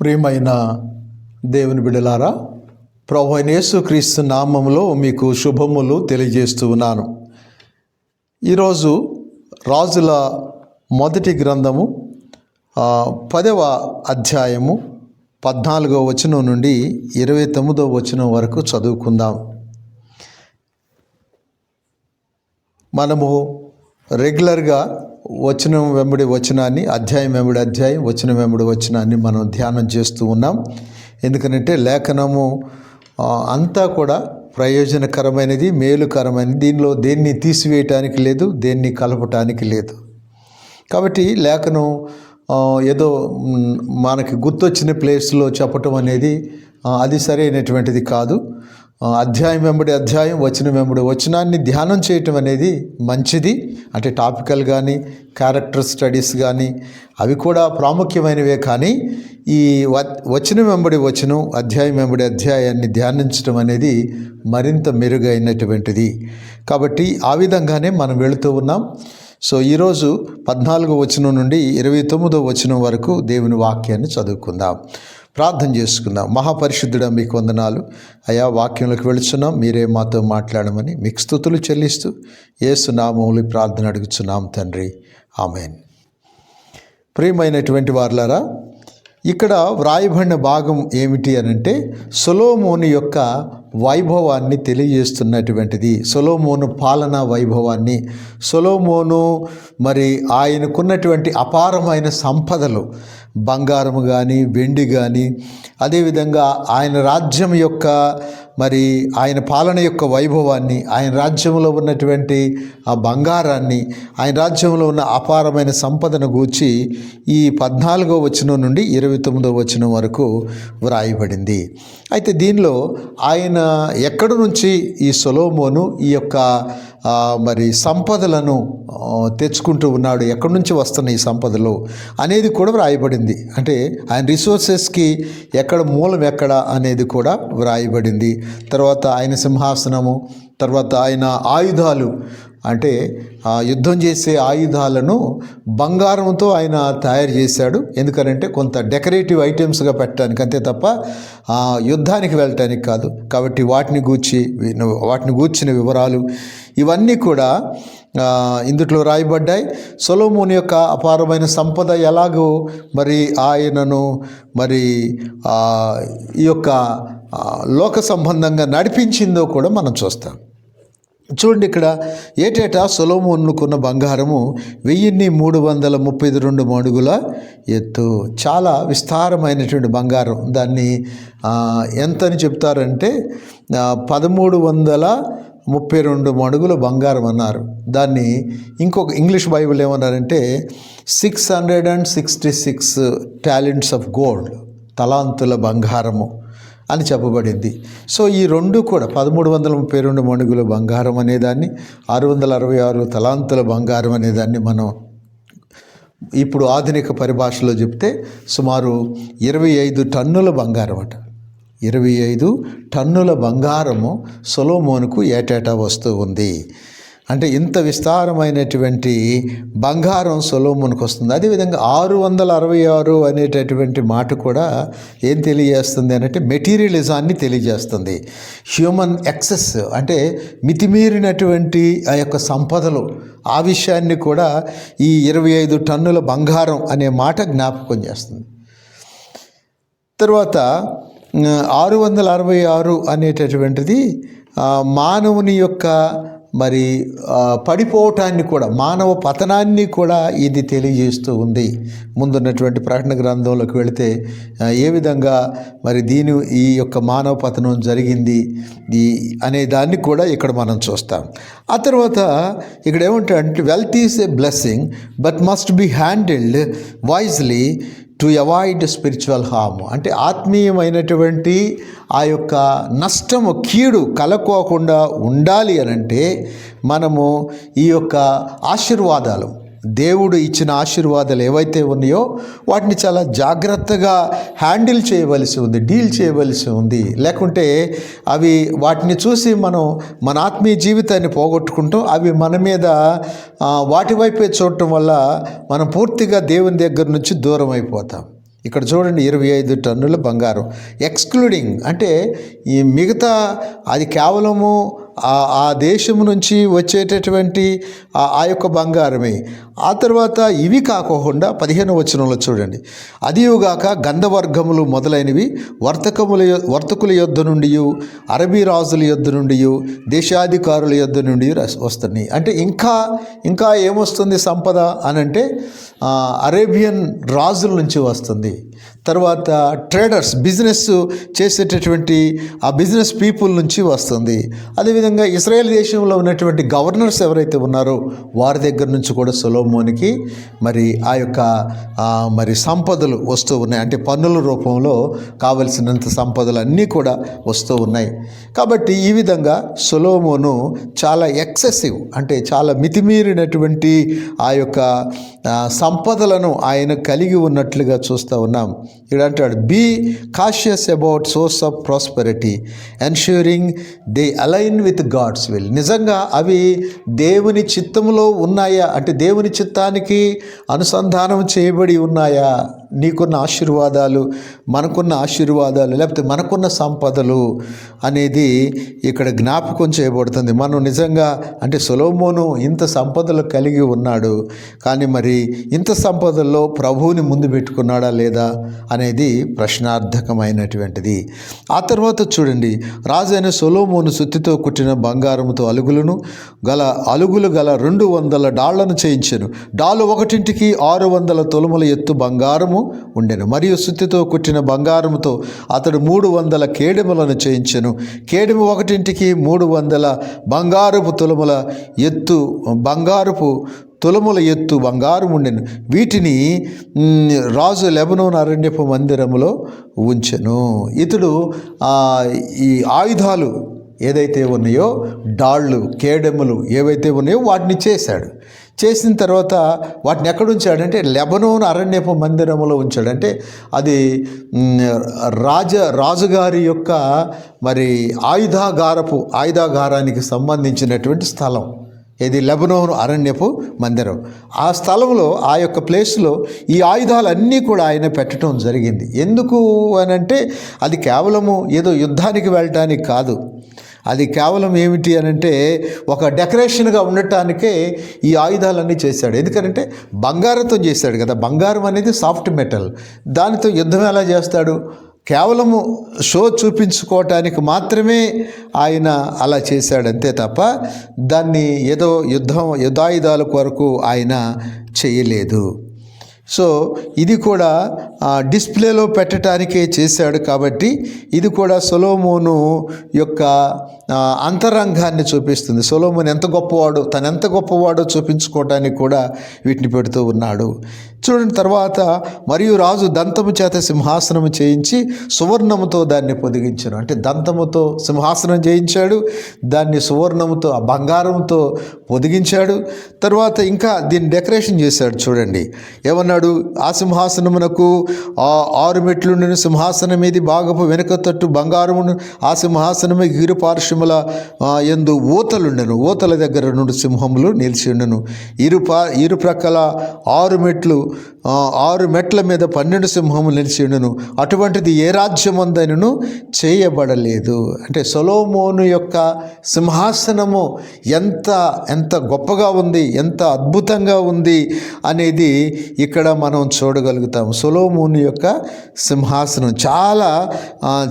ప్రియమైన దేవుని బిడలారా ప్రభు క్రీస్తు యేసుక్రీస్తు నామములో మీకు శుభములు తెలియజేస్తూ ఉన్నాను. ఈరోజు రాజుల మొదటి గ్రంథము పదవ అధ్యాయము పద్నాలుగో వచనం నుండి ఇరవై తొమ్మిదో వచనం వరకు చదువుకుందాం. మనము రెగ్యులర్గా వచనం వెంబడి వచనాన్ని అధ్యాయం వెంబడి అధ్యాయం వచనం వెంబడి వచనాన్ని మనం ధ్యానం చేస్తూ ఉన్నాం. ఎందుకంటే లేఖనము అంతా కూడా ప్రయోజనకరమైనది మేలుకరమైనది. దీనిలో దేన్ని తీసివేయటానికి లేదు దేన్ని కలపటానికి లేదు. కాబట్టి లేఖనం ఏదో మనకి గుర్తొచ్చిన ప్లేస్లో చెప్పటం అనేది అది సరైనటువంటిది కాదు. అధ్యాయం వెంబడి అధ్యాయం వచనం వెంబడి వచనాన్ని ధ్యానం చేయటం అనేది మంచిది. అంటే టాపికల్ కానీ క్యారెక్టర్ స్టడీస్ కానీ అవి కూడా ప్రాముఖ్యమైనవే కానీ ఈ వ వచనం వెంబడి వచనం అధ్యాయం వెంబడి అధ్యాయాన్ని ధ్యానించడం అనేది మరింత మెరుగైనటువంటిది. కాబట్టి ఆ విధంగానే మనం వెళుతూ ఉన్నాం. సో ఈరోజు పద్నాలుగో వచనం నుండి ఇరవై తొమ్మిదో వచనం వరకు దేవుని వాక్యాన్ని చదువుకుందాం. ప్రార్థన చేసుకుందాం. మహాపరిశుద్ధుడ మీకు వందనాలు. అయా వాక్యంలోకి వెళుచున్నాం. మీరే మాతో మాట్లాడమని మీకు స్థుతులు చెల్లిస్తూ ఏసునామములు ప్రార్థన అడుగుచున్నాం తండ్రి. ఆమెన్. ప్రియమైనటువంటి వార్లారా ఇక్కడ వ్రాయబడిన భాగం ఏమిటి అని అంటే యొక్క వైభవాన్ని తెలియజేస్తున్నటువంటిది. సొలోమోను పాలన వైభవాన్ని. సొలోమోను మరి ఆయనకున్నటువంటి అపారమైన సంపదలు. బంగారము కానీ వెండి కానీ అదేవిధంగా ఆయన రాజ్యం యొక్క మరి ఆయన పాలన యొక్క వైభవాన్ని ఆయన రాజ్యంలో ఉన్నటువంటి ఆ బంగారాన్ని ఆయన రాజ్యంలో ఉన్న అపారమైన సంపదను గూర్చి ఈ పద్నాలుగో వచనం నుండి ఇరవై తొమ్మిదో వచనం వరకు వ్రాయబడింది. అయితే దీనిలో ఆయన ఎక్కడి నుంచి ఈ సొలోమోను ఈ యొక్క మరి సంపదలను తెచ్చుకుంటూ ఉన్నాడు. ఎక్కడి నుంచి వస్తున్నాయి ఈ సంపదలు అనేది కూడా వ్రాయబడింది. అంటే ఆయన రిసోర్సెస్కి ఎక్కడ మూలం ఎక్కడ అనేది కూడా వ్రాయబడింది. తర్వాత ఆయన సింహాసనము తర్వాత ఆయన ఆయుధాలు అంటే యుద్ధం చేసే ఆయుధాలను బంగారంతో ఆయన తయారు చేశాడు. ఎందుకనంటే కొంత డెకరేటివ్ ఐటమ్స్గా పెట్టడానికి అంతే తప్ప యుద్ధానికి వెళ్ళటానికి కాదు. కాబట్టి వాటిని గూర్చి వాటిని గూర్చిన వివరాలు ఇవన్నీ కూడా ఇందుట్లో రాయబడ్డాయి. సొలోమోని యొక్క అపారమైన సంపద ఎలాగో మరి ఆయనను మరి ఈ యొక్క లోక సంబంధంగా నడిపించిందో కూడా మనం చూస్తాం. చూడండి ఇక్కడ ఏటేటా సొలోమోన్నుకున్న బంగారము వెయ్యిన్ని మూడు వందల ముప్పై రెండు మడుగుల ఎత్తు. చాలా విస్తారమైనటువంటి బంగారం. దాన్ని ఎంత అని చెప్తారంటే పదమూడు వందల ముప్పై రెండు మడుగుల బంగారం అన్నారు. దాన్ని ఇంకొక ఇంగ్లీష్ బైబిల్ ఏమన్నారంటే six hundred and sixty six talents of gold తలాంతుల బంగారము అని చెప్పబడింది. సో ఈ రెండు కూడా పదమూడు వందల ముప్పై రెండు మణుగుల బంగారం అనేదాన్ని ఆరు వందల అరవై ఆరు తలాంతుల బంగారం అనేదాన్ని మనం ఇప్పుడు ఆధునిక పరిభాషలో చెప్తే సుమారు ఇరవై ఐదు టన్నుల బంగారం అట ఇరవై ఐదు టన్నుల బంగారము సొలోమోనుకు ఏటేటా వస్తూ ఉంది. అంటే ఇంత విస్తారమైనటువంటి బంగారం సొలోమోనుకు వస్తుంది. అదేవిధంగా ఆరు వందల అరవై ఆరు అనేటటువంటి మాట కూడా ఏం తెలియజేస్తుంది అంటే మెటీరియలిజాన్ని తెలియజేస్తుంది. హ్యూమన్ ఎక్సెస్ అంటే మితిమీరినటువంటి ఆ యొక్క సంపదలు. ఆ విషయాన్ని కూడా ఈ ఇరవై ఐదు టన్నుల బంగారం అనే మాట జ్ఞాపకం చేస్తుంది. తర్వాత ఆరు వందల అరవై ఆరు అనేటటువంటిది మానవుని యొక్క మరి పడిపోవటాన్ని కూడా మానవ పతనాన్ని కూడా ఇది తెలియజేస్తూ ఉంది. ముందున్నటువంటి ప్రకటన గ్రంథంలోకి వెళితే ఏ విధంగా మరి దీని ఈ యొక్క మానవ పతనం జరిగింది ఈ అనే దాన్ని కూడా ఇక్కడ మనం చూస్తాం. ఆ తర్వాత ఇక్కడ ఏమంటాడంటే wealth is a blessing but must be handled wisely to avoid spiritual harm అంటే ఆత్మీయమైనటువంటి ఆ యొక్క నష్టము కీడు కలకోకుండా ఉండాలి అని అంటే మనము ఈ యొక్క ఆశీర్వాదాలు. దేవుడు ఇచ్చిన ఆశీర్వాదాలు ఏవైతే ఉన్నాయో వాటిని చాలా జాగ్రత్తగా హ్యాండిల్ చేయవలసి ఉంది డీల్ చేయవలసి ఉంది. లేకుంటే అవి వాటిని చూసి మనం మన ఆత్మీయ జీవితాన్ని పోగొట్టుకుంటాం అవి మన మీద వాటి వైపే చూడటం వల్ల మనం పూర్తిగా దేవుని దగ్గర నుంచి దూరం అయిపోతాం. ఇక్కడ చూడండి ఇరవై ఐదు టన్నుల బంగారం. ఎక్స్క్లూడింగ్ అంటే ఈ మిగతా అది కేవలము ఆ ఆ దేశం నుంచి వచ్చేటటువంటి ఆ ఆ యొక్క బంగారమే. ఆ తర్వాత ఇవి కాకోకుండా పదిహేను వచనంలో చూడండి. అదియుగాక గంధవర్గములు మొదలైనవి వర్తకముల వర్తకుల యొద్ధ నుండి అరబీ రాజుల యొద్ధ నుండి దేశాధికారుల యొద్ద నుండి వస్తున్నాయి. అంటే ఇంకా ఇంకా ఏమొస్తుంది సంపద అని అంటే అరేబియన్ రాజుల నుంచి వస్తుంది. తర్వాత ట్రేడర్స్ బిజినెస్ చేసేటటువంటి ఆ బిజినెస్ పీపుల్ నుంచి వస్తుంది. అదేవిధంగా ఇస్రాయేల్ దేశంలో ఉన్నటువంటి గవర్నర్స్ ఎవరైతే ఉన్నారో వారి దగ్గర నుంచి కూడా సొలోమోనికి మరి ఆ యొక్క మరి సంపదలు వస్తూ ఉన్నాయి. అంటే పన్నుల రూపంలో కావలసినంత సంపదలు అన్నీ కూడా వస్తూ ఉన్నాయి. కాబట్టి ఈ విధంగా సొలోమోను చాలా ఎక్సెసివ్ అంటే చాలా మితిమీరినటువంటి ఆ యొక్క సంపదలను ఆయన కలిగి ఉన్నట్లుగా చూస్తూ ఉన్నాం. ఇక్కడ అంటాడు be cautious about source of prosperity ensuring they align with God's will నిజంగా అవి దేవుని చిత్తంలో ఉన్నాయా? అంటే దేవుని చిత్తానికి అనుసంధానం చేయబడి ఉన్నాయా? నీకున్న ఆశీర్వాదాలు మనకున్న ఆశీర్వాదాలు లేకపోతే మనకున్న సంపదలు అనేది ఇక్కడ జ్ఞాపకం చేయబడుతుంది. మనం నిజంగా అంటే సులోమోను ఇంత సంపదలు కలిగి ఉన్నాడు కానీ మరి ఇంత సంపదల్లో ప్రభువుని ముందు పెట్టుకున్నాడా లేదా? అనేది ప్రశ్నార్థకమైనటువంటిది. ఆ తర్వాత చూడండి రాజైన సొలోమోను సుత్తితో కుట్టిన బంగారముతో అలుగులను గల అలుగులు గల రెండు వందల డాళ్ళను చేయించెను. డాలు ఒకటింటికి ఆరు వందల తొలుముల ఎత్తు బంగారము ఉండెను. మరియు సుత్తితో కుట్టిన బంగారముతో అతడు మూడు వందల కేడెములను చేయించెను. కేడెము ఒకటింటికి మూడు వందల బంగారపు తొలుముల ఎత్తు బంగారపు తులముల ఎత్తు బంగారం ఉండెను వీటిని రాజు లెబనోన్ అరణ్యపు మందిరములో ఉంచెను. ఇతడు ఈ ఆయుధాలు ఏదైతే ఉన్నాయో డాళ్ళు కేడెములు ఏవైతే ఉన్నాయో వాటిని చేశాడు. చేసిన తర్వాత వాటిని ఎక్కడ ఉంచాడంటే లెబనోన్ అరణ్యపు మందిరములో ఉంచాడు అంటే అది రాజ రాజుగారి యొక్క మరి ఆయుధాగారపు ఆయుధాగారానికి సంబంధించినటువంటి స్థలం. ఇది లెబనోను అరణ్యపు మందిరం. ఆ స్థలంలో ఆ యొక్క ప్లేస్లో ఈ ఆయుధాలన్నీ కూడా ఆయన పెట్టడం జరిగింది. ఎందుకు అని అంటే అది కేవలము ఏదో యుద్ధానికి వెళ్ళటానికి కాదు. అది కేవలం ఏమిటి అని అంటే ఒక డెకరేషన్గా ఉండటానికే ఈ ఆయుధాలన్నీ చేశాడు. ఎందుకంటే బంగారంతో చేశాడు కదా. బంగారం అనేది సాఫ్ట్ మెటల్. దానితో యుద్ధం ఎలా చేస్తాడు? కేవలము షో చూపించుకోవటానికి మాత్రమే ఆయన అలా చేశాడంతే తప్ప దాన్ని ఏదో యుద్ధం యుద్ధాయుధాల కొరకు ఆయన చేయలేదు. సో ఇది కూడా డిస్ప్లేలో పెట్టడానికే చేశాడు కాబట్టి ఇది కూడా సొలోమోను యొక్క అంతరంగాన్ని చూపిస్తుంది. సొలోమోన్ ఎంత గొప్పవాడు తను ఎంత గొప్పవాడో చూపించుకోవడానికి కూడా వీటిని పెడుతూ ఉన్నాడు. చూడండి తర్వాత మరియు రాజు దంతము చేత సింహాసనము చేయించి సువర్ణముతో దాన్ని పొదిగించాను అంటే దంతముతో సింహాసనం చేయించాడు దాన్ని సువర్ణముతో ఆ బంగారంతో పొదిగించాడు. తర్వాత ఇంకా దీన్ని డెకరేషన్ చేశాడు చూడండి. ఏమన్నాడు? ఆ సింహాసనమునకు ఆరు మెట్లుండిన సింహాసనం మీది బాగపు వెనుక తట్టు బంగారమును ఆ సింహాసనమే ఇరు పార్శ్వముల ఎందు ఊతలుండెను. ఊతల దగ్గర నుండి సింహములు నిలిచి ఉండెను. ఇరు పా ఇరు ప్రక్కల ఆరు మెట్లు ఆరు మెట్ల మీద పన్నెండు సింహములు నిలిచిండును అటువంటిది ఏ రాజ్యమందైనను చేయబడలేదు. అంటే సొలోమోను యొక్క సింహాసనము ఎంత ఎంత గొప్పగా ఉంది ఎంత అద్భుతంగా ఉంది అనేది ఇక్కడ మనం చూడగలుగుతాం సొలోమోను యొక్క సింహాసనం చాలా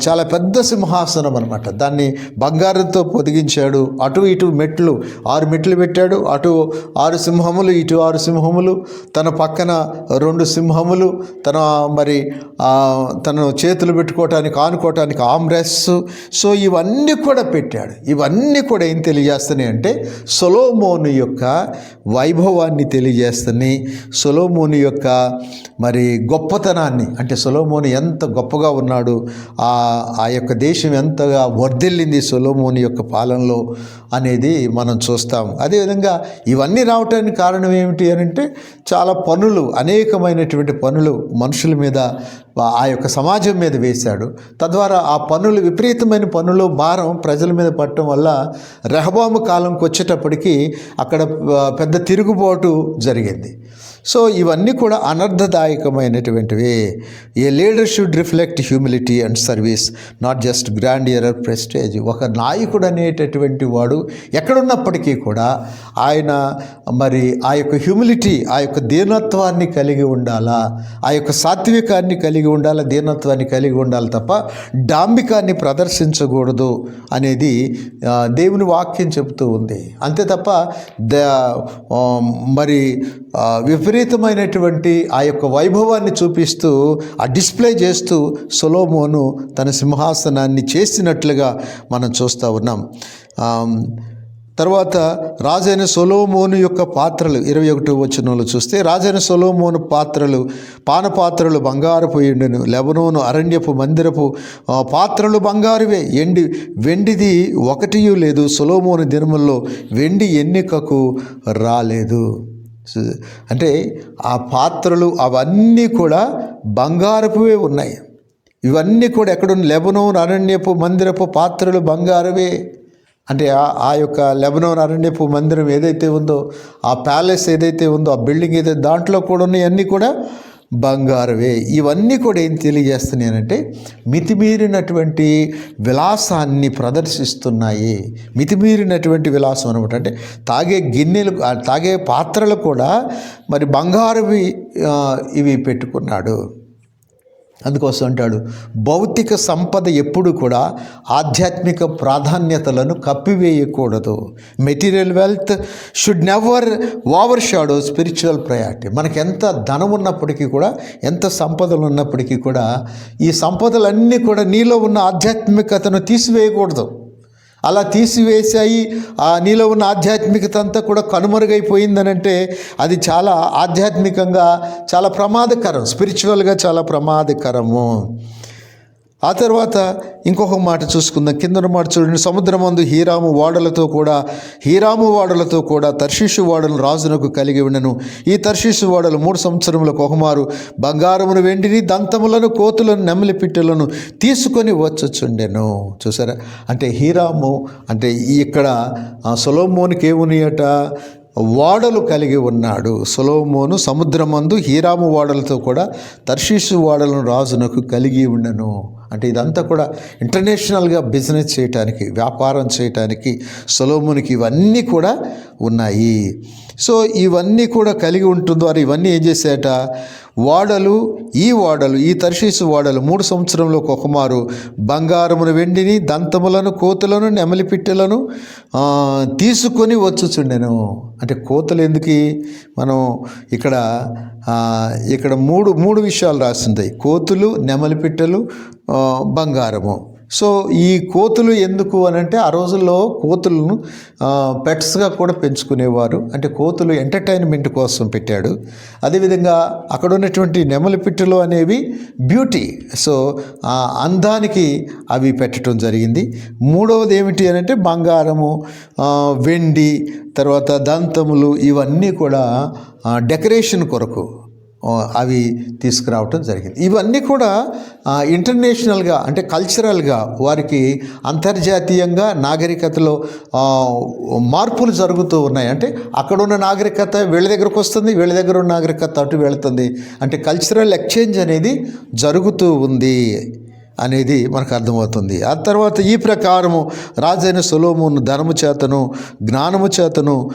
చాలా పెద్ద సింహాసనం అనమాట దాన్ని బంగారంతో పొదిగించాడు. అటు ఇటు మెట్లు ఆరు మెట్లు పెట్టాడు. అటు ఆరు సింహములు ఇటు ఆరు సింహములు. తన పక్కన రెండు సింహములు తన మరి తనను తను చేతులు పెట్టుకోవటానికి ఆనుకోవటానికి ఆమ్రెస్. సో ఇవన్నీ కూడా పెట్టాడు. ఇవన్నీ కూడా ఏం తెలియజేస్తున్నాయి అంటే సొలోమోను యొక్క వైభవాన్ని తెలియజేస్తున్నాయి. సొలోమోను యొక్క మరి గొప్పతనాన్ని అంటే సొలోమోను ఎంత గొప్పగా ఉన్నాడు ఆ ఆ యొక్క దేశం ఎంతగా వర్ధిల్లింది సొలోమోని యొక్క పాలనలో అనేది మనం చూస్తాం అదేవిధంగా ఇవన్నీ రావటానికి కారణం ఏమిటి అని అంటే చాలా పనులు అనేకమైనటువంటి పనులు మనుషుల మీద ఆ యొక్క సమాజం మీద వేశాడు. తద్వారా ఆ పనులు విపరీతమైన పనులు భారం ప్రజల మీద పడటం వల్ల రెహబాము కాలంకి వచ్చేటప్పటికి అక్కడ పెద్ద తిరుగుబాటు జరిగింది. సో ఇవన్నీ కూడా అనర్థదాయకమైనటువంటివి a leader should reflect humility and service not just grandeur prestige ఒక నాయకుడు అనేటటువంటి వాడు ఎక్కడున్నప్పటికీ కూడా ఆయన మరి ఆ యొక్క హ్యూమిలిటీ ఆ యొక్క దీనత్వాన్ని కలిగి ఉండాలా? ఆ యొక్క సాత్వికాన్ని కలిగి ఉండాలా? దీనత్వాన్ని కలిగి ఉండాలి తప్ప డాంబికాన్ని ప్రదర్శించకూడదు అనేది దేవుని వాక్యం చెబుతూ ఉంది. అంతే తప్ప ద మరి విపరీత విపరీతమైనటువంటి ఆ యొక్క వైభవాన్ని చూపిస్తూ ఆ డిస్ప్లే చేస్తూ సొలోమోను తన సింహాసనాన్ని చేసినట్లుగా మనం చూస్తూ ఉన్నాం. తర్వాత రాజైన సొలోమోను యొక్క పాత్రలు ఇరవై ఒకటి వచనంలో చూస్తే రాజైన సొలోమోను పాత్రలు పానపాత్రలు బంగారపు ఎండును లెబనోను అరణ్యపు మందిరపు పాత్రలు బంగారువే. ఎండి వెండిది ఒకటియూ లేదు సొలోమోను దినముల్లో వెండి ఎన్నికకు రాలేదు. అంటే ఆ పాత్రలు అవన్నీ కూడా బంగారపువే ఉన్నాయి. ఇవన్నీ కూడా ఎక్కడున్న లెబనోన్ అరణ్యపు మందిరపు పాత్రలు బంగారవే. అంటే ఆ- యొక్క లెబనోన్ అరణ్యపు మందిరం ఏదైతే ఉందో ఆ ప్యాలెస్ ఏదైతే ఉందో ఆ బిల్డింగ్ ఏదైతే దాంట్లో కూడా ఉన్నాయన్నీ కూడా బంగారవే ఇవన్నీ కూడా ఏం తెలియజేస్తున్నాయంటే మితిమీరినటువంటి విలాసాన్ని ప్రదర్శిస్తున్నాయి. మితిమీరినటువంటి విలాసం అనమాట అంటే తాగే గిన్నెలు తాగే పాత్రలు కూడా మరి బంగారువి ఇవి పెట్టుకున్నాడు. అందుకోసం అంటాడు భౌతిక సంపద ఎప్పుడు కూడా ఆధ్యాత్మిక ప్రాధాన్యతలను కప్పివేయకూడదు. Material wealth should never overshadow spiritual priority. మనకి ఎంత ధనం ఉన్నప్పటికీ కూడా ఎంత సంపదలు ఉన్నప్పటికీ కూడా ఈ సంపదలన్నీ కూడా నీలో ఉన్న ఆధ్యాత్మికతను తీసివేయకూడదు. అలా తీసివేసాయి ఆ నీలో ఉన్న ఆధ్యాత్మికత అంతా కూడా కనుమరుగైపోయిందనంటే అది చాలా ఆధ్యాత్మికంగా చాలా ప్రమాదకరం. స్పిరిచువల్గా చాలా ప్రమాదకరము. ఆ తర్వాత ఇంకొక మాట చూసుకుందాం. కింద మాట చూడండి. సముద్రమందు హీరాము ఓడలతో కూడా హీరాము ఓడలతో కూడా తర్షీషు ఓడలు రాజునకు కలిగి ఉండను. ఈ తర్షీషు వాడలు మూడు సంవత్సరములకు ఒకమారు. బంగారమును వెండిని దంతములను కోతులను నెమలి పిట్టలను తీసుకొని వచ్చుచుండెను. చూసారా? అంటే హీరాము అంటే ఇక్కడ సొలోమోనికి ఏమునియట ఓడలు కలిగి ఉన్నాడు. సొలోమోను సముద్రమందు హీరాము ఓడలతో కూడా తర్షీసు ఓడలను రాజునకు కలిగి ఉండను. అంటే ఇదంతా కూడా ఇంటర్నేషనల్గా బిజినెస్ చేయటానికి వ్యాపారం చేయటానికి సొలోమోనికి ఇవన్నీ కూడా ఉన్నాయి. సో ఇవన్నీ కూడా కలిగి ఉంటుంది వారు ఇవన్నీ ఏం చేసేట ఓడలు ఈ ఓడలు ఈ తర్షీసు ఓడలు మూడు సంవత్సరంలో ఒకమారు బంగారమును వెండిని దంతములను కోతులను నెమలి పిట్టెలను తీసుకొని వచ్చుచుండెను. అంటే కోతలు ఎందుకు? మనం ఇక్కడ ఇక్కడ మూడు మూడు విషయాలు రాసింది కోతులు నెమలి పిట్టలు బంగారము. సో ఈ కోతులు ఎందుకు అని అంటే ఆ రోజుల్లో కోతులను పెట్స్గా కూడా పెంచుకునేవారు. అంటే కోతులు ఎంటర్టైన్మెంట్ కోసం పెట్టాడు. అదేవిధంగా అక్కడ ఉన్నటువంటి నెమలి పిట్టలు అనేవి బ్యూటీ సో ఆ అందానికి అవి పెట్టడం జరిగింది. మూడవది ఏమిటి అని అంటే బంగారము వెండి తర్వాత దంతములు ఇవన్నీ కూడా డెకరేషన్ కొరకు అవి తీసుకురావటం జరిగింది. ఇవన్నీ కూడా ఇంటర్నేషనల్గా అంటే కల్చరల్గా వారికి అంతర్జాతీయంగా నాగరికతలో మార్పులు జరుగుతూ ఉన్నాయి. అంటే అక్కడ ఉన్న నాగరికత వీళ్ళ దగ్గరకు వస్తుంది వీళ్ళ దగ్గర ఉన్న నాగరికత అటు వెళుతుంది. అంటే కల్చరల్ ఎక్స్చేంజ్ అనేది జరుగుతూ ఉంది. అనేది మనకు అర్థమవుతుంది. ఆ తర్వాత ఈ ప్రకారము రాజైన సులోమును ధనము చేతను జ్ఞానము చేతను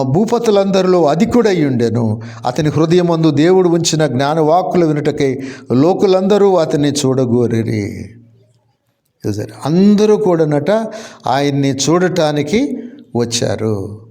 భూపతులందరిలో అధికుడై ఉండెను. అతని హృదయమందు దేవుడు ఉంచిన జ్ఞానవాక్కులు వినుటకై లోకులందరూ అతన్ని చూడగోరిరి. అందరూ కూడానట ఆయన్ని చూడటానికి వచ్చారు.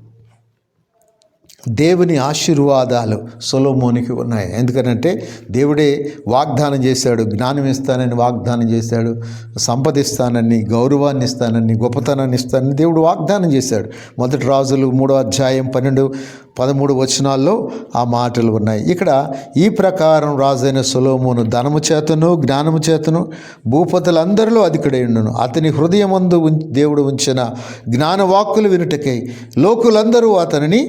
దేవుని ఆశీర్వాదాలు సొలోమోనికి ఉన్నాయి. ఎందుకనంటే దేవుడే వాగ్దానం చేశాడు జ్ఞానం ఇస్తానని వాగ్దానం చేశాడు సంపదిస్తానని గౌరవాన్ని ఇస్తానని గొప్పతనాన్ని ఇస్తానని దేవుడు వాగ్దానం చేశాడు. మొదటి రాజులు మూడో అధ్యాయం పన్నెండు పదమూడు వచనాల్లో ఆ మాటలు ఉన్నాయి. ఇక్కడ ఈ ప్రకారం రాజైన సులోమును ధనము చేతను జ్ఞానము చేతను భూపతులందరిలో అధికుడైండును అతని హృదయమందు దేవుడు ఉంచిన జ్ఞానవాక్కులు వినుటకై లోకులందరూ అతనిని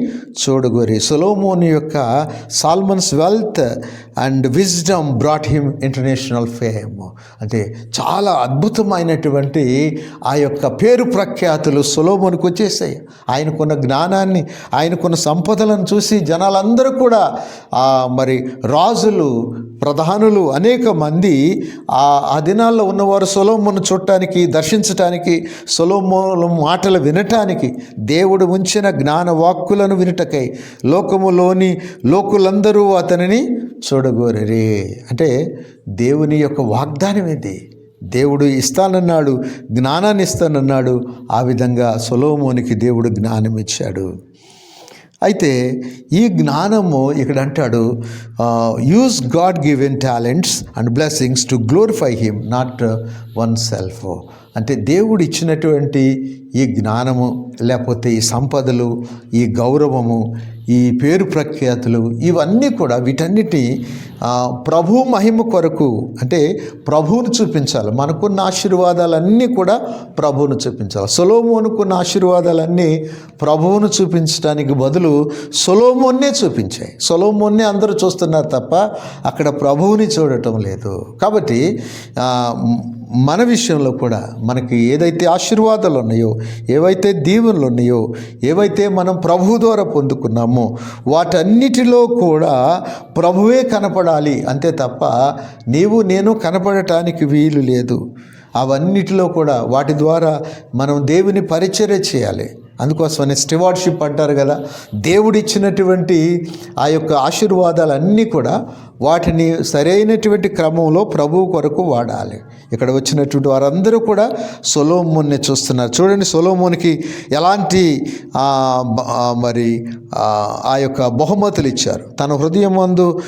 చూడగోరి. సులోమోని యొక్క Solomon's wealth and wisdom brought him international fame అంటే చాలా అద్భుతమైనటువంటి ఆ యొక్క పేరు ప్రఖ్యాతులు సులోమునికి వచ్చేసాయి. ఆయనకున్న జ్ఞానాన్ని ఆయనకున్న సంపదలను చూసి జనాలందరూ కూడా మరి రాజులు ప్రధానులు అనేక మంది ఆ దినాల్లో ఉన్నవారు సొలోమును చూడటానికి దర్శించటానికి సొలోమోను మాటలు వినటానికి దేవుడు ఉంచిన జ్ఞాన వాక్కులను వినుటకై లోకములోని లోకులందరూ అతనిని చూడ చూడగోరరే అంటే దేవుని యొక్క వాగ్దానం ఇది దేవుడు ఇస్తానన్నాడు జ్ఞానాన్ని ఇస్తానన్నాడు. ఆ విధంగా సొలోమోనికి దేవుడు జ్ఞానం ఇచ్చాడు. అయితే ఈ జ్ఞానము ఇక్కడ అంటాడు use God given talents and blessings to glorify him not oneself అంటే దేవుడు ఇచ్చినటువంటి ఈ జ్ఞానము లేకపోతే ఈ సంపదలు ఈ గౌరవము ఈ పేరు ప్రఖ్యాతులు ఇవన్నీ కూడా వీటన్నిటి ప్రభు మహిమ కొరకు అంటే ప్రభువును చూపించాలి. మనకున్న ఆశీర్వాదాలన్నీ కూడా ప్రభువును చూపించాలి. సొలోమోనుకున్న ఆశీర్వాదాలన్నీ ప్రభువును చూపించడానికి బదులు సొలోమోన్నే చూపించాయి. సొలోమోన్నే అందరూ చూస్తున్నారు తప్ప అక్కడ ప్రభువుని చూడటం లేదు. కాబట్టి మన విషయంలో కూడా మనకి ఏదైతే ఆశీర్వాదాలు ఉన్నాయో ఏవైతే దీవెనలు ఉన్నాయో ఏవైతే మనం ప్రభు ద్వారా పొందుకున్నామో వాటన్నిటిలో కూడా ప్రభువే కనపడాలి అంతే తప్ప నీవు నేను కనపడటానికి వీలు లేదు. అవన్నిటిలో కూడా వాటి ద్వారా మనం దేవుని పరిచర్య చేయాలి. అందుకోసమని స్టివార్డ్షిప్ అంటారు కదా. దేవుడిచ్చినటువంటి ఆ యొక్క ఆశీర్వాదాలన్నీ కూడా వాటిని సరైనటువంటి క్రమంలో ప్రభువు కొరకు వాడాలి. ఇక్కడ వచ్చినటువంటి వారందరూ కూడా సొలోమోన్ని చూస్తున్నారు. చూడండి సొలోమోనికి ఎలాంటి మరి ఆ, యొక్క బహుమతులు ఇచ్చారు. తన హృదయం మందు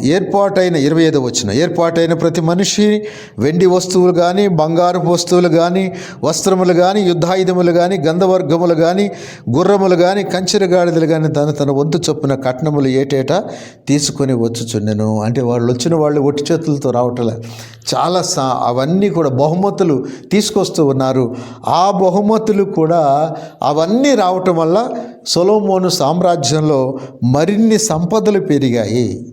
ఏర్పాటైన ఇరవై ఐదు వచ్చిన ఏర్పాటైన ప్రతి మనిషి వెండి వస్తువులు కానీ బంగారు వస్తువులు కానీ వస్త్రములు కానీ యుద్ధాయుధములు కానీ గంధవర్గములు కానీ గుర్రములు కానీ కంచెర గాడిదలు కానీ తన తన వంతు చొప్పున కట్నములు ఏటేటా తీసుకొని వచ్చుచుండెను. అంటే వాళ్ళు వచ్చిన వాళ్ళు ఒట్టి చేతులతో రావటలే చాలా సా అవన్నీ కూడా బహుమతులు తీసుకొస్తూ ఉన్నారు. ఆ బహుమతులు కూడా అవన్నీ రావటం వల్ల సొలోమోను సామ్రాజ్యంలో మరిన్ని సంపదలు పెరిగాయి.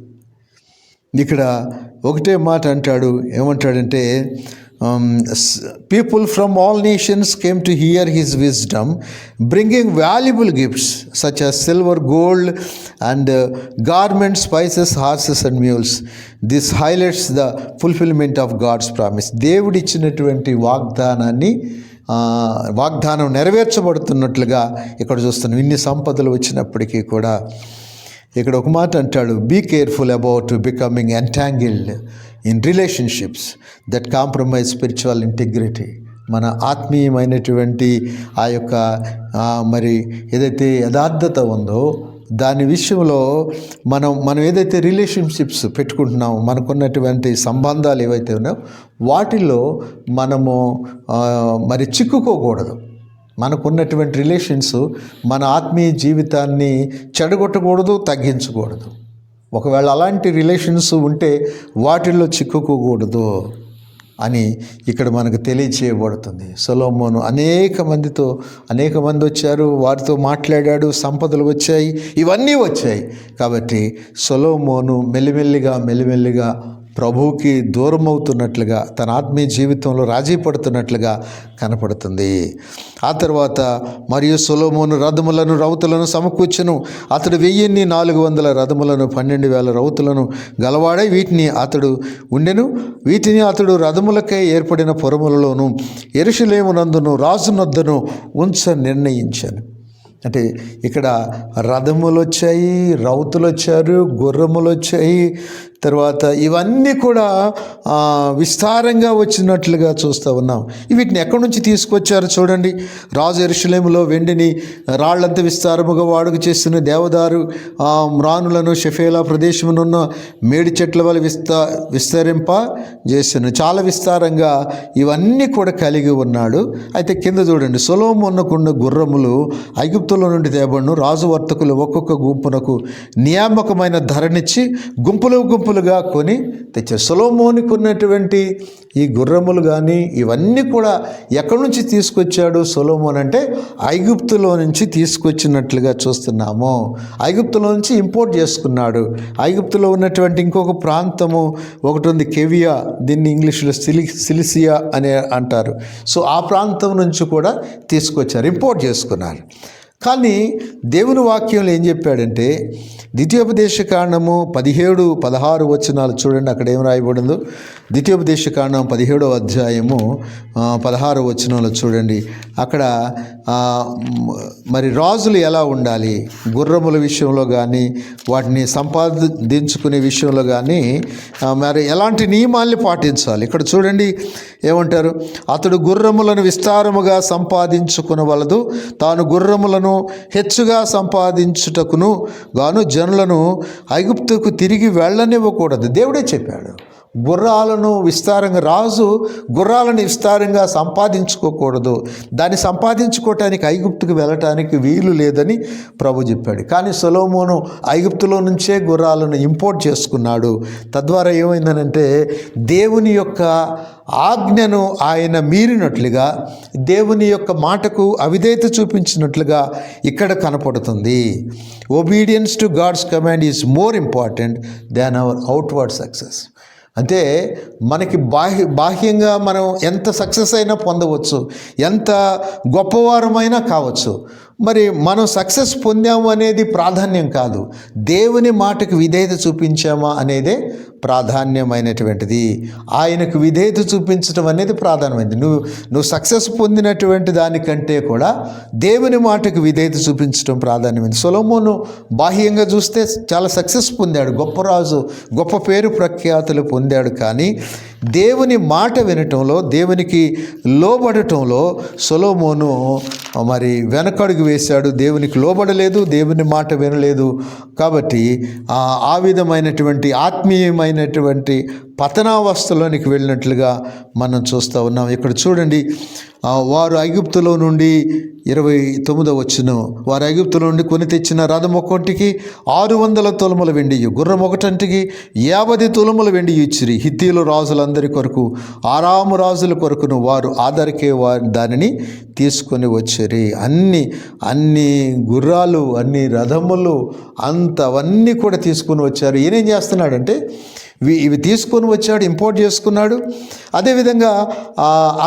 ఇక్కడ ఒకటే మాట అంటాడు. ఏమంటాడంటే people from all nations came to hear his wisdom bringing valuable gifts such as silver gold and garment spices horses and mules this highlights the fulfillment of God's promise దేవుడిచ్చినటువంటి వాగ్దానాన్ని వాగ్దానం నెరవేర్చబడుతున్నట్లుగా ఇక్కడ చూస్తున్నాం. ఇన్ని సంపదలు వచ్చినప్పటికీ కూడా ఇక్కడ ఒక మాట అంటాడు be careful about becoming entangled in relationships that compromise spiritual integrity మన ఆత్మీయమైనటువంటి ఆ యొక్క మరి ఏదైతే యథార్థత ఉందో దాని విషయంలో మనం మనం ఏదైతే రిలేషన్షిప్స్ పెట్టుకుంటున్నామో మనకున్నటువంటి సంబంధాలు ఏవైతే ఉన్నాయో వాటిలో మనము మరి చిక్కుకోకూడదు. మనకున్నటువంటి రిలేషన్స్ మన ఆత్మీయ జీవితాన్ని చెడగొట్టకూడదు తగ్గించకూడదు. ఒకవేళ అలాంటి రిలేషన్స్ ఉంటే వాటిల్లో చిక్కుకోకూడదు అని ఇక్కడ మనకు తెలియచేయబడుతుంది. సొలోమోను అనేక మందితో అనేక మంది వచ్చారు వారితో మాట్లాడాడు సంపదలు వచ్చాయి ఇవన్నీ వచ్చాయి. కాబట్టి సొలోమోను మెల్లిమెల్లిగా మెల్లిమెల్లిగా ప్రభువుకి దూరం అవుతున్నట్లుగా తన ఆత్మీయ జీవితంలో రాజీ పడుతున్నట్లుగా కనపడుతుంది. ఆ తర్వాత మరియు సొలోమోను రథములను రౌతులను సమకూర్చును. అతడు వెయ్యిన్ని నాలుగు వందల రథములను పన్నెండు వేల రౌతులను గలవాడై వీటిని అతడు ఉండెను. వీటిని అతడు రథములకై ఏర్పడిన పొరములలోను ఎరుషులేమునందును రాజునొద్దను ఉంచ నిర్ణయించాను. అంటే ఇక్కడ రథములు వచ్చాయి రౌతులు వచ్చారు గుర్రములు వచ్చాయి తర్వాత ఇవన్నీ కూడా విస్తారంగా వచ్చినట్లుగా చూస్తూ ఉన్నాం. వీటిని ఎక్కడి నుంచి తీసుకొచ్చారు చూడండి. రాజు ఎరుషులేములో వెండిని రాళ్ళంత విస్తారముగా వాడుక చేస్తున్న దేవదారు మ్రానులను షఫేలా ప్రదేశమునున్న మేడి చెట్ల వల్ల విస్తా విస్తరింప చేశాను చాలా విస్తారంగా ఇవన్నీ కూడా కలిగి ఉన్నాడు. అయితే కింద చూడండి సొలోమోన్నకున్న గుర్రములు ఐగుప్తుల నుండి తేబడిను. రాజు వర్తకులు ఒక్కొక్క గుంపునకు నియామకమైన ధరనిచ్చి గుంపులు గుంపు రెట్టింపులుగా కొని తెచ్చారు సొలోమోనికి ఉన్నటువంటి ఈ గుర్రములు కానీ ఇవన్నీ కూడా ఎక్కడి నుంచి తీసుకొచ్చాడు సొలోమోన్ అంటే ఐగుప్తులో నుంచి తీసుకొచ్చినట్లుగా చూస్తున్నాము. ఐగుప్తులో నుంచి ఇంపోర్ట్ చేసుకున్నాడు. ఐగుప్తులో ఉన్నటువంటి ఇంకొక ప్రాంతము ఒకటి ఉంది కెవియా దీన్ని ఇంగ్లీష్లో సిలి సిలిసియా అనే అంటారు. సో ఆ ప్రాంతం నుంచి కూడా తీసుకొచ్చారు ఇంపోర్ట్ చేసుకున్నారు. కానీ దేవుని వాక్యంలో ఏం చెప్పాడంటే ద్వితీయోపదేశ కాండము పదిహేడు పదహారు వచనాలు చూడండి అక్కడ ఏం రాయబడిందో. ద్వితీయోపదేశ కాండం పదిహేడవ అధ్యాయము పదహారు వచనాలు చూడండి. అక్కడ మరి రాజులు ఎలా ఉండాలి? గుర్రముల విషయంలో కానీ వాటిని సంపాదించుకునే విషయంలో కానీ మరి ఎలాంటి నియమాల్ని పాటించాలి? ఇక్కడ చూడండి ఏమంటారు? అతడు గుర్రములను విస్తారముగా సంపాదించుకునవలదు తాను గుర్రములను హెచ్చుగా సంపాదించుటకును గాను జనులను ఐగుప్తుకు తిరిగి వెళ్ళనివ్వకూడదు. దేవుడే చెప్పాడు. గుర్రాలను విస్తారంగా రాజు గుర్రాలను విస్తారంగా సంపాదించుకోకూడదు. దాన్ని సంపాదించుకోవటానికి ఐగుప్తుకు వెళ్ళటానికి వీలు లేదని ప్రభు చెప్పాడు. కానీ సొలోమోను ఐగుప్తులో నుంచే గుర్రాలను ఇంపోర్ట్ చేసుకున్నాడు. తద్వారా ఏమైందనంటే దేవుని యొక్క ఆజ్ఞను ఆయన మీరినట్లుగా దేవుని యొక్క మాటకు అవిధేయత చూపించినట్లుగా ఇక్కడ కనపడుతుంది. Obedience to God's command is more important than our outward success అంటే మనకి బాహ్య బాహ్యంగా మనం ఎంత సక్సెస్ అయినా పొందవచ్చు ఎంత గొప్పవారమైనా కావచ్చు. మరి మనం సక్సెస్ పొందాము అనేది ప్రాధాన్యం కాదు. దేవుని మాటకు విధేయత చూపించామా అనేదే ప్రాధాన్యమైనటువంటిది. ఆయనకు విధేయత చూపించడం అనేది ప్రాధాన్యమైనది నువ్వు నువ్వు సక్సెస్ పొందినటువంటి దానికంటే కూడా దేవుని మాటకు విధేయత చూపించడం ప్రాధాన్యమైంది. సొలోమోను బాహ్యంగా చూస్తే చాలా సక్సెస్ పొందాడు. గొప్ప రాజు గొప్ప పేరు ప్రఖ్యాతులు పొందాడు కానీ దేవుని మాట వినటంలో దేవునికి లోబడటంలో సొలోమోను మరి వెనకడుగు వేశాడు. దేవునికి లోబడలేదు దేవుని మాట వినలేదు. కాబట్టి ఆ విధమైనటువంటి ఆత్మీయమైనటువంటి పతనావస్థలోనికి వెళ్ళినట్లుగా మనం చూస్తూ ఉన్నాం. ఇక్కడ చూడండి వారు ఐగుప్తులో నుండి ఇరవై తొమ్మిదో వచ్చిన. వారు ఐగుప్తులో నుండి కొని తెచ్చిన రథం ఒక్కొంటికి ఆరు వందల తులముల వెండి గుర్రం ఒకటంటికి యాభై తులముల వెండి ఇచ్చిరి. హిత్తీలు రాజులందరి కొరకు ఆరాము రాజుల కొరకును వారు ఆదరికే వారి దానిని తీసుకొని వచ్చిరి. అన్ని అన్ని గుర్రాలు అన్ని రథములు అంతవన్నీ కూడా తీసుకొని వచ్చారు. ఈయనేం చేస్తున్నాడంటే ఇవి ఇవి తీసుకొని వచ్చాడు ఇంపోర్ట్ చేసుకున్నాడు. అదేవిధంగా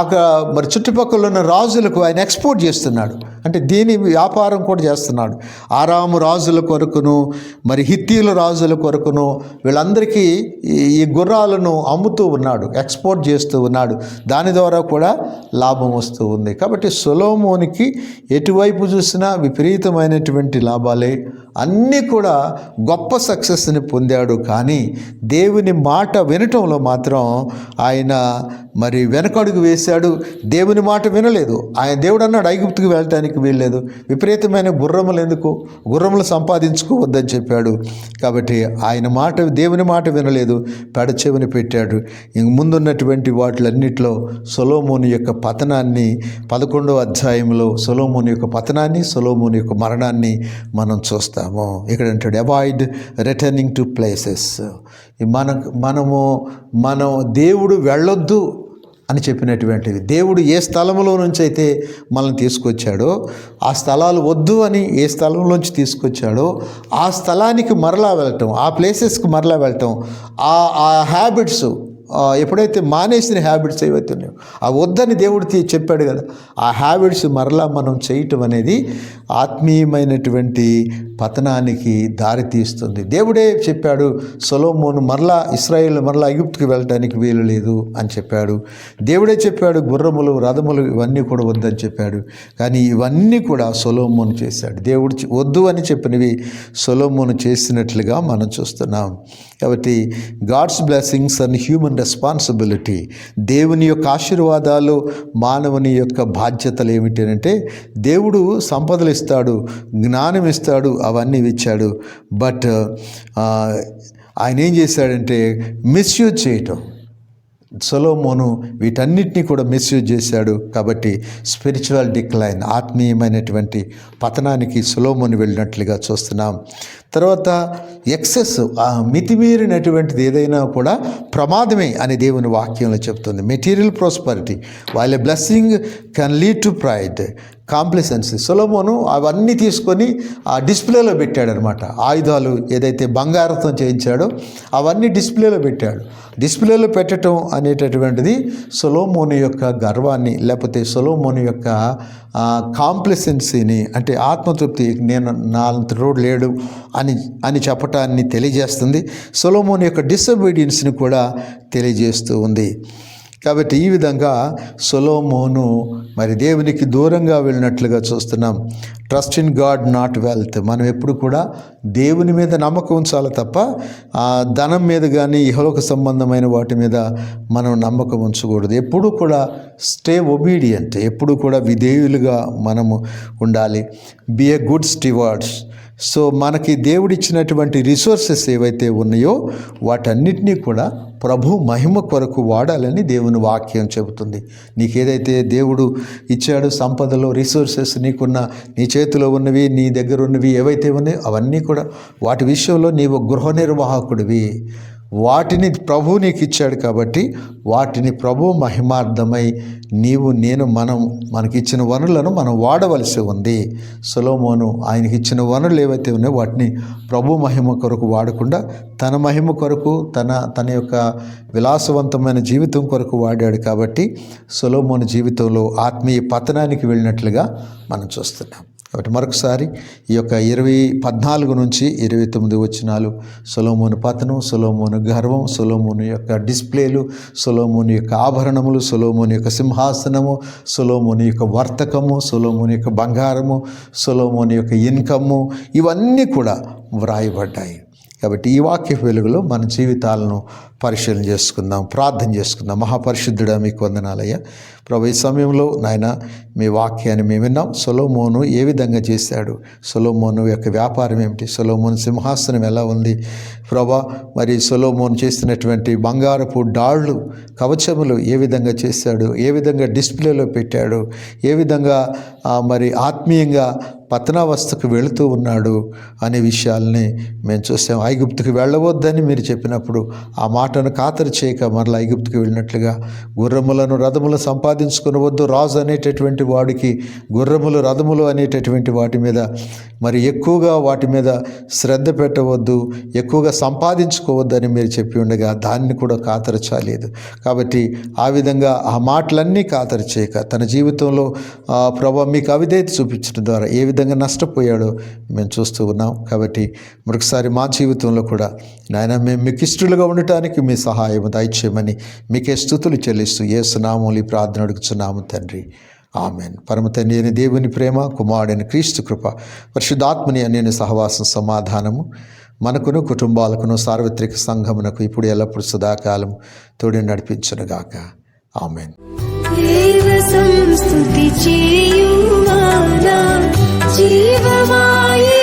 అక్కడ మరి చుట్టుపక్కల ఉన్న రాజులకు ఆయన ఎక్స్పోర్ట్ చేస్తున్నాడు. అంటే దీని వ్యాపారం కూడా చేస్తున్నాడు. ఆరాము రాజుల కొరకును మరి హిత్తీల రాజుల కొరకును వీళ్ళందరికీ ఈ గుర్రాలను అమ్ముతూ ఉన్నాడు ఎక్స్పోర్ట్ చేస్తూ ఉన్నాడు. దాని ద్వారా కూడా లాభం వస్తూ ఉంది. కాబట్టి సొలోమోనికి ఎటువైపు చూసినా విపరీతమైనటువంటి లాభాలే. అన్నీ కూడా గొప్ప సక్సెస్ని పొందాడు. కానీ దేవుని మాట వినటంలో మాత్రం ఆయన మరి వెనకడుగు వేశాడు. దేవుని మాట వినలేదు. ఆయన దేవుడు అన్నాడు ఐగుప్తుకు వెళ్ళటానికి వీల్లేదు. విపరీతమైన గుర్రములు ఎందుకు? గుర్రములు సంపాదించుకోవద్దని చెప్పాడు. కాబట్టి ఆయన మాట దేవుని మాట వినలేదు. పెడచెవిని పెట్టాడు. ఇంక ముందున్నటువంటి వాటిలన్నిటిలో సొలోమోని యొక్క పతనాన్ని పదకొండవ అధ్యాయంలో సొలోమోని యొక్క పతనాన్ని సొలోమోని యొక్క మరణాన్ని మనం చూస్తాము. ఇక్కడ అంటాడు అవాయిడ్ రిటర్నింగ్ టు ప్లేసెస్ మన మనము మనం దేవుడు వెళ్ళొద్దు. అని చెప్పినటువంటిది. దేవుడు ఏ స్థలంలో నుంచి అయితే మనల్ని తీసుకొచ్చాడో ఆ స్థలాలు వద్దు అని ఏ స్థలంలోంచి తీసుకొచ్చాడో ఆ స్థలానికి మరలా వెళ్ళటం ఆ ప్లేసెస్కి మరలా వెళ్ళటం ఆ ఆ హ్యాబిట్స్ ఎప్పుడైతే మానేసిన హ్యాబిట్స్ ఏవైతే ఉన్నాయో ఆ వద్దని దేవుడు తీ- చెప్పాడు కదా ఆ హ్యాబిట్స్ మరలా మనం చేయటం అనేది ఆత్మీయమైనటువంటి పతనానికి దారి తీస్తుంది. దేవుడే చెప్పాడు సొలోమోను మరలా ఇస్రాయేల్ మరలా ఐగుప్తుకి వెళ్ళడానికి వీలు లేదు అని చెప్పాడు. దేవుడే చెప్పాడు గుర్రములు రథములు ఇవన్నీ కూడా వద్దని చెప్పాడు. కానీ ఇవన్నీ కూడా సొలోమోను చేశాడు. దేవుడు వద్దు అని చెప్పినవి సొలోమోను చేసినట్లుగా మనం చూస్తున్నాం. కాబట్టి God's blessings and human responsibility దేవుని యొక్క ఆశీర్వాదాలు మానవుని యొక్క బాధ్యతలు ఏమిటి అంటే దేవుడు సంపదలు ఇస్తాడు జ్ఞానం ఇస్తాడు అవన్నీ ఇచ్చాడు. బట్ ఆయన ఏం చేశాడంటే మిస్యూజ్ చేయటం. సొలోమోను వీటన్నిటినీ కూడా మిస్యూజ్ చేశాడు కాబట్టి స్పిరిచువల్ డిక్లైన్ ఆత్మీయమైనటువంటి పతనానికి సొలోమోని వెళ్ళినట్లుగా చూస్తున్నాం. తర్వాత ఎక్సెస్ ఆ మితిమీరినటువంటిది ఏదైనా కూడా ప్రమాదమే అని దేవుని వాక్యంలో చెప్తుంది. మెటీరియల్ ప్రాస్పరిటీ వాళ్ళ blessing can lead to pride complacency Solomon అవన్నీ తీసుకొని ఆ డిస్ప్లేలో పెట్టాడనమాట. ఆయుధాలు ఏదైతే బంగారంతో చేయించాడో అవన్నీ డిస్ప్లేలో పెట్టాడు. డిస్ప్లేలో పెట్టడం అనేటటువంటిది సొలోమోని యొక్క గర్వాన్ని లేకపోతే సొలోమోని యొక్క కాంప్లిసెన్సీని అంటే ఆత్మతృప్తి నేను నాలుగు రోడ్ లేడు అని అని చెప్పటాన్ని తెలియజేస్తుంది. సొలోమోని యొక్క డిసొబీడియన్స్ని కూడా తెలియజేస్తూ ఉంది. కాబట్టి ఈ విధంగా సొలోమోను మరి దేవునికి దూరంగా వెళ్ళినట్లుగా చూస్తున్నాం. Trust in God not wealth మనం ఎప్పుడు కూడా దేవుని మీద నమ్మకం ఉంచాలి తప్ప ఆ ధనం మీద కానీ ఇహలోక సంబంధమైన వాటి మీద మనం నమ్మకం ఉంచకూడదు. ఎప్పుడు కూడా స్టే ఒబీడియంట్ ఎప్పుడు కూడా విధేయులుగా మనము ఉండాలి. Be a good stewards so మనకి దేవుడిచ్చినటువంటి రిసోర్సెస్ ఏవైతే ఉన్నాయో వాటన్నిటినీ కూడా ప్రభు మహిమ కొరకు వాడాలని దేవుని వాక్యం చెబుతుంది. నీకేదైతే దేవుడు ఇచ్చాడు సంపదలో రిసోర్సెస్ నీకున్న నీ చేతిలో ఉన్నవి నీ దగ్గర ఉన్నవి ఏవైతే ఉన్నాయో అవన్నీ కూడా వాటి విషయంలో నీవు గృహ నిర్వాహకుడివి. వాటిని ప్రభు నీకు ఇచ్చాడు కాబట్టి వాటిని ప్రభు మహిమార్థమై నీవు నేను మనం మనకిచ్చిన వనరులను మనం వాడవలసి ఉంది. సులోమోను ఆయనకి ఇచ్చిన వనరులు ఏవైతే ఉన్నాయో వాటిని ప్రభు మహిమ కొరకు వాడకుండా తన మహిమ కొరకు తన తన యొక్క విలాసవంతమైన జీవితం కొరకు వాడాడు కాబట్టి సులోమోను జీవితంలో ఆత్మీయ పతనానికి వెళ్ళినట్లుగా మనం చూస్తున్నాం. కాబట్టి మరొకసారి ఈ యొక్క ఇరవై పద్నాలుగు నుంచి ఇరవై తొమ్మిది వచ్చినాలు సొలోమోను పతనం సొలోమోను గర్వం సొలోమోను యొక్క డిస్ప్లేలు సొలోమోను యొక్క ఆభరణములు సొలోమోను యొక్క సింహాసనము సొలోమోను యొక్క వర్తకము సొలోమోను యొక్క బంగారము సొలోమోను యొక్క ఇన్కము ఇవన్నీ కూడా వ్రాయబడ్డాయి. కాబట్టి ఈ వాక్య వెలుగులో మన జీవితాలను పరిశీలన చేసుకుందాం ప్రార్థన చేసుకుందాం. మహాపరిశుద్ధుడా మీకు వందనాలయ్యా. ప్రభు ఈ సమయంలో నాయన మీ వాక్యాన్ని మేము విన్నాం. సొలోమోను ఏ విధంగా చేశాడు? సొలోమోను యొక్క వ్యాపారం ఏమిటి? సొలోమోను సింహాసనం ఎలా ఉంది? ప్రభా మరి సొలోమోను చేసినటువంటి బంగారపు డాళ్ళు కవచములు ఏ విధంగా చేశాడు? ఏ విధంగా డిస్ప్లేలో పెట్టాడు? ఏ విధంగా మరి ఆత్మీయంగా పతనావస్థకు వెళుతూ ఉన్నాడు అనే విషయాల్ని మేము చూసాం ఐగుప్తుకు వెళ్ళవద్దని మీరు చెప్పినప్పుడు ఆ మాటను ఖాతరు చేయక మరలా ఐగుప్తుకు వెళ్ళినట్లుగా గుర్రములను రథములు సంపాదించుకునవద్దు రాజు అనేటటువంటి వాడికి గుర్రములు రథములు అనేటటువంటి వాటి మీద మరి ఎక్కువగా వాటి మీద శ్రద్ధ పెట్టవద్దు ఎక్కువగా సంపాదించుకోవద్దని మీరు చెప్పి ఉండగా దాన్ని కూడా కాతరచాలేదు కాబట్టి ఆ విధంగా ఆ మాటలన్నీ ఖాతరు చేయక తన జీవితంలో ప్రభావ మీకు అవిధేత చూపించడం ద్వారా ఏ విధంగా నష్టపోయాడో. మేము చూస్తూ ఉన్నాం. కాబట్టి మరొకసారి మా జీవితంలో కూడా నాయన మేము మీకు ఇష్టలుగా ఉండటానికి మీ సహాయం దయచేయమని మీకే స్థుతులు చెల్లిస్తూ ఏ సునామూలి ప్రార్థన అడుగుతున్నాము తండ్రి. ఆమెన్. పరమ తండ్రి అని దేవుని ప్రేమ కుమారుడైన క్రీస్తు కృప పరిశుద్ధాత్మని అనే సహవాసం సమాధానము మనకును కుటుంబాలకును సార్వత్రిక సంఘమునకు ఇప్పుడు ఎల్లప్పుడు సదాకాలం తోడి నడిపించునుగాక. ఆమెన్. దేవ సంస్తుతి ജീവമായി